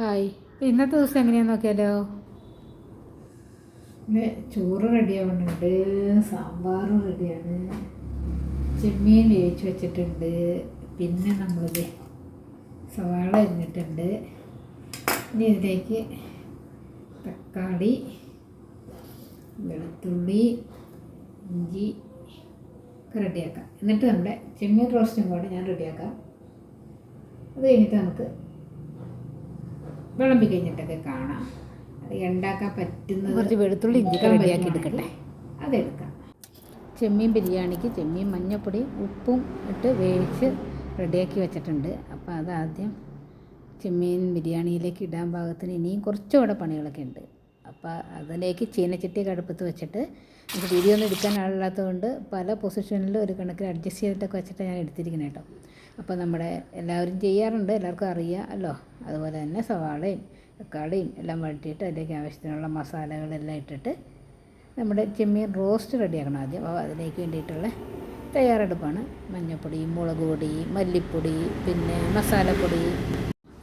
Hi. ഇന്നത്തെ ദിവസം എങ്ങനെയാന്ന് നോക്കിയാലോ? പിന്നെ ചോറ് റെഡിയാവുന്നുണ്ട് സാമ്പാറും റെഡിയാണ്. ചെമ്മീൻ വേവിച്ച് വെച്ചിട്ടുണ്ട്. പിന്നെ നമ്മളിത് സവാള ഇന്നിട്ടുണ്ട് ഇനി ഇതിലേക്ക് തക്കാളി വെളുത്തുള്ളി ഇഞ്ചി ഒക്കെ റെഡിയാക്കാം. എന്നിട്ട് നമ്മുടെ ചെമ്മീൻ റോസ്റ്റും കൂടെ ഞാൻ റെഡിയാക്കാം. അത് കഴിഞ്ഞിട്ട് നമുക്ക് വിളമ്പി കഴിഞ്ഞിട്ടൊക്കെ കാണാം. അത് ഉണ്ടാക്കാൻ പറ്റുന്നത് കുറച്ച് വെളുത്തുള്ളി ഇഞ്ചി റെഡിയാക്കി എടുക്കട്ടെ. അതെടുക്കാം. ചെമ്മീൻ ബിരിയാണിക്ക് ചെമ്മീൻ മഞ്ഞപ്പൊടി ഉപ്പും ഇട്ട് വേവിച്ച് റെഡിയാക്കി വെച്ചിട്ടുണ്ട്. അപ്പോൾ ആദ്യം ചെമ്മീൻ ബിരിയാണിയിലേക്ക് ഇടാൻ ഭാഗത്തിന് ഇനിയും കുറച്ചുകൂടെ പണികളൊക്കെ ഉണ്ട്. അപ്പോൾ അതിലേക്ക് ചീനച്ചട്ടി കടുപ്പത്ത് വെച്ചിട്ട് എനിക്ക് വീഡിയോ ഒന്നും എടുക്കാൻ ആളില്ലാത്തതുകൊണ്ട് പല പൊസിഷനിലും ഒരു കണക്കിൽ അഡ്ജസ്റ്റ് ചെയ്തിട്ടൊക്കെ വെച്ചിട്ട് ഞാൻ എടുത്തിരിക്കുന്നത് കേട്ടോ. അപ്പോൾ നമ്മുടെ എല്ലാവരും ചെയ്യാറുണ്ട് എല്ലാവർക്കും അറിയാമല്ലോ അതുപോലെ തന്നെ സവാളയും തക്കാളിയും എല്ലാം വഴറ്റിയിട്ട് അതിലേക്ക് ആവശ്യത്തിനുള്ള മസാലകളെല്ലാം ഇട്ടിട്ട് നമ്മുടെ ചെമ്മീൻ റോസ്റ്റ് റെഡിയാക്കണം ആദ്യം. അപ്പോൾ അതിലേക്ക് വേണ്ടിയിട്ടുള്ള തയ്യാറെടുപ്പാണ്. മഞ്ഞൾപ്പൊടി മുളക് പൊടി മല്ലിപ്പൊടി പിന്നെ മസാലപ്പൊടി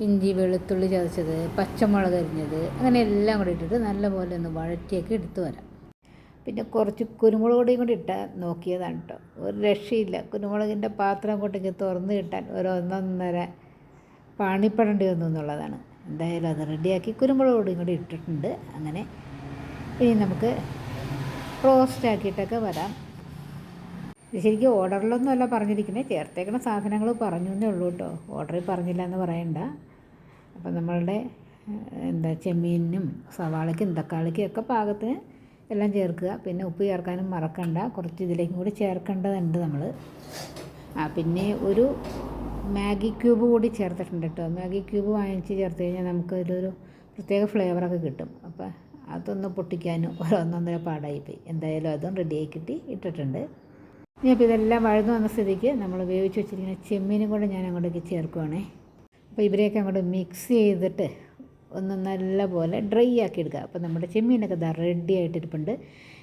ഇഞ്ചി വെളുത്തുള്ളി ചതച്ചത് പച്ചമുളക് അരിഞ്ഞത് അങ്ങനെ എല്ലാം കൂടി ഇട്ടിട്ട് നല്ലപോലെ ഒന്ന് വഴറ്റിയൊക്കെ എടുത്തു വരാം. പിന്നെ കുറച്ച് കുരുമുളക് പൊടിയും കൂടി ഇട്ടാൽ നോക്കിയതാണ് കേട്ടോ ഒരു രക്ഷയില്ല. കുരുമുളകിന്റെ പാത്രം അങ്ങോട്ടേക്ക് തുറന്ന് കിട്ടാൻ ഒരു ഒന്നൊന്നര പാണിപ്പെടേണ്ടി വന്നു എന്നുള്ളതാണ്. എന്തായാലും അത് റെഡിയാക്കി കുരുമുളക് പൊടിയും കൂടി ഇട്ടിട്ടുണ്ട്. അങ്ങനെ ഇനി നമുക്ക് റോസ്റ്റ് ആക്കിയിട്ടൊക്കെ വരാം. ശരിക്കും ഓർഡറിലൊന്നും അല്ല പറഞ്ഞിരിക്കുന്നത് ചേർത്തേക്കുന്ന സാധനങ്ങൾ പറഞ്ഞു എന്നേ ഉള്ളൂ കേട്ടോ ഓർഡറിൽ പറഞ്ഞില്ല എന്ന് പറയണ്ട. അപ്പം നമ്മളുടെ എന്താ ചെമ്മീനും സവാളയ്ക്കും തക്കാളിക്കും ഒക്കെ പാകത്തിന് എല്ലാം ചേർക്കുക. പിന്നെ ഉപ്പ് ചേർക്കാനും മറക്കണ്ട. കുറച്ച് ഇതിലേക്കും കൂടി ചേർക്കേണ്ടതുണ്ട് നമ്മൾ ആ പിന്നെ ഒരു മാഗി ക്യൂബ് കൂടി ചേർത്തിട്ടുണ്ട് കേട്ടോ. മാഗി ക്യൂബ് വാങ്ങിച്ച് ചേർത്ത് കഴിഞ്ഞാൽ നമുക്ക് ഇതിലൊരു പ്രത്യേക ഫ്ലേവറൊക്കെ കിട്ടും. അപ്പോൾ അതൊന്ന് പൊട്ടിക്കാനും ഓരോന്നൊന്നര പാടായി പാടായിപ്പോയി എന്തായാലും അതും റെഡിയായി കിട്ടി ഇട്ടിട്ടുണ്ട്. ഇനി അപ്പോൾ ഇതെല്ലാം വഴന്നു വന്ന സ്ഥിതിക്ക് നമ്മൾ ഉപയോഗിച്ച് വെച്ചിരിക്കുന്ന ചെമ്മീനും കൂടെ ഞാൻ അങ്ങോട്ടേക്ക് ചേർക്കുവാണേ. അപ്പോൾ ഇവരെയൊക്കെ അങ്ങോട്ട് മിക്സ് ചെയ്തിട്ട് ഒന്ന് നല്ലപോലെ ഡ്രൈ ആക്കി എടുക്കുക. അപ്പോൾ നമ്മുടെ ചെമ്മീനൊക്കെ ഇതാ റെഡി ആയിട്ടിരിപ്പുണ്ട്.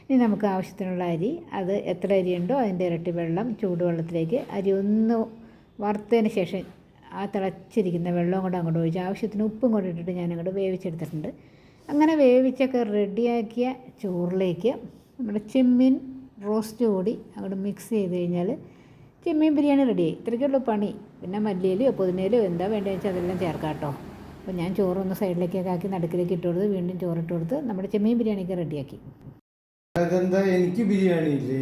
ഇനി നമുക്ക് ആവശ്യത്തിനുള്ള അരി അത് എത്ര അരി ഉണ്ടോ അതിന്റെ ഇരട്ടി വെള്ളം ചൂടുവെള്ളത്തിലേക്ക് അരി ഒന്ന് വറുത്തതിന് ശേഷം ആ തിളച്ചിരിക്കുന്ന വെള്ളം കൂടെ അങ്ങോട്ട് ഒഴിച്ച് ആവശ്യത്തിന് ഉപ്പും കൂടെ ഇട്ടിട്ട് ഞാൻ അങ്ങോട്ട് വേവിച്ചെടുത്തിട്ടുണ്ട്. അങ്ങനെ വേവിച്ചൊക്കെ റെഡിയാക്കിയ ചോറിലേക്ക് നമ്മുടെ ചെമ്മീൻ റോസ്റ്റ് കൂടി അങ്ങോട്ട് മിക്സ് ചെയ്ത് കഴിഞ്ഞാൽ ചെമ്മീൻ ബിരിയാണി റെഡിയായി ഇത്രയ്ക്കുള്ള പണി. പിന്നെ മല്ലിയിലോ പുതിനയിലോ എന്താ വേണ്ടതെന്ന് വെച്ചാൽ അതെല്ലാം ചേർക്കാം കേട്ടോ. അപ്പോൾ ഞാൻ ചോറൊന്ന് സൈഡിലേക്കൊക്കെ ആക്കി നടുക്കിലേക്ക് ഇട്ട് കൊടുത്ത് വീണ്ടും ചോറിട്ട് കൊടുത്ത് നമ്മുടെ ചെമ്മീൻ ബിരിയാണിയൊക്കെ റെഡിയാക്കി. അതെന്താ? എനിക്ക് ബിരിയാണി ഇല്ലേ?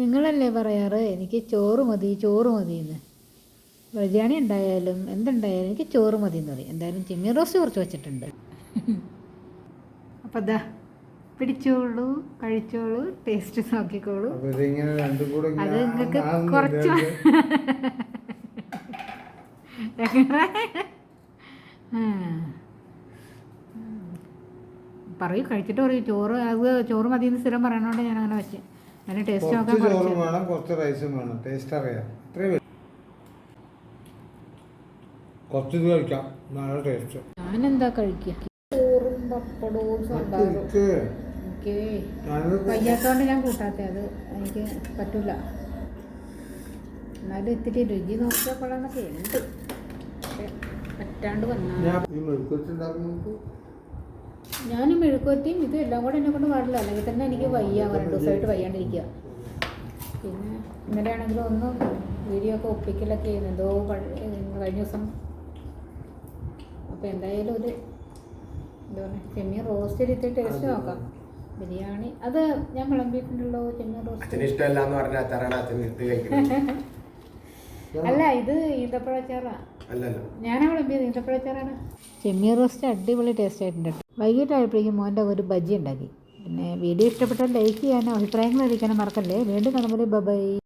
നിങ്ങളല്ലേ പറയാറ്? എനിക്ക് ചോറ് മതി ചോറ് മതി എന്ന് ബിരിയാണി ഉണ്ടായാലും എന്തുണ്ടായാലും എനിക്ക് ചോറ് മതി എന്ന് പറയും. എന്തായാലും ചെമ്മീൻ റോസ്റ്റ് കുറച്ച് വെച്ചിട്ടുണ്ട്. അപ്പം അതാ പിടിച്ചോളൂ കഴിച്ചോളൂ ടേസ്റ്റ് നോക്കിക്കോളൂ. അത് നിങ്ങൾക്ക്. കുറച്ച് എങ്ങനെ? പറയൂ കഴിച്ചിട്ട് പറയൂ. ചോറ് അത് ചോറ് മതി എന്ന് സ്ഥിരം പറയണോണ്ട് ഞാൻ അങ്ങനെ വെച്ച്. അതിന് ടേസ്റ്റ് നോക്കാൻ ചോറും വേണം കുറച്ച് റൈസും വേണം. ടേസ്റ്റ് അറിയാം. അത്രയും വരും. കുറച്ച് ഇത് കഴിക്കാം. നല്ല ടേസ്റ്റ് ഞാനെന്താ കഴിക്കുക ചോറും പപ്പടവും സാമ്പാറും. എനിക്ക് വയ്യാത്തോണ്ട് ഞാൻ കൂട്ടാത്ത. അത് എനിക്ക് പറ്റില്ല എന്നാലും ഇത്തിരി രുചി നോക്കിയപ്പോഴാണ് ഉണ്ട് പറ്റാണ്ട് വന്നു. ഞാൻ ഈ മെഴുക്കുവച്ചുണ്ടാക്കുമ്പോൾ ഞാൻ മെഴുക്കുവറ്റിയും ഇതും എല്ലാം കൂടെ എന്നെ കൊണ്ട് പാടില്ല. അല്ലെങ്കിൽ തന്നെ എനിക്ക് വയ്യ രണ്ട് ദിവസമായിട്ട് വയ്യാണ്ടിരിക്കുക പിന്നെ ഇന്നലെയാണെങ്കിലും ഒന്ന് വീഡിയോ ഒക്കെ ഒപ്പിക്കലൊക്കെ ചെയ്യുന്നു എന്തോ കഴിഞ്ഞ ദിവസം. അപ്പോൾ എന്തായാലും ഒരു എന്താ പറയുക ചെമ്മീൻ റോസ്റ്റ് ചെയ്തിട്ട് ടേസ്റ്റ് നോക്കാം. ബിരിയാണി അത് ഞാൻ വിളമ്പിയിട്ടുണ്ടല്ലോ ചെമ്മീൻ റോസ്റ്റ് ഇഷ്ടമല്ല എന്ന് പറഞ്ഞാൽ അച്ചാറാണ് അല്ല ഇത് അല്ലല്ലോ ഈന്തപ്പഴച്ചാറാണ് ചെമ്മീൻ റോസ്റ്റ് അടിപൊളി ടേസ്റ്റ് ആയിട്ടുണ്ട് വൈകിട്ടായപ്പോഴേക്കും മോന്റെ ഒരു ബജ്ജി ഉണ്ടാക്കി. പിന്നെ വീഡിയോ ഇഷ്ടപ്പെട്ടാൽ ലൈക്ക് ചെയ്യാനും അഭിപ്രായങ്ങൾ അറിയിക്കാനും മറക്കല്ലേ. വീണ്ടും കാണുമ്പോൾ ബൈ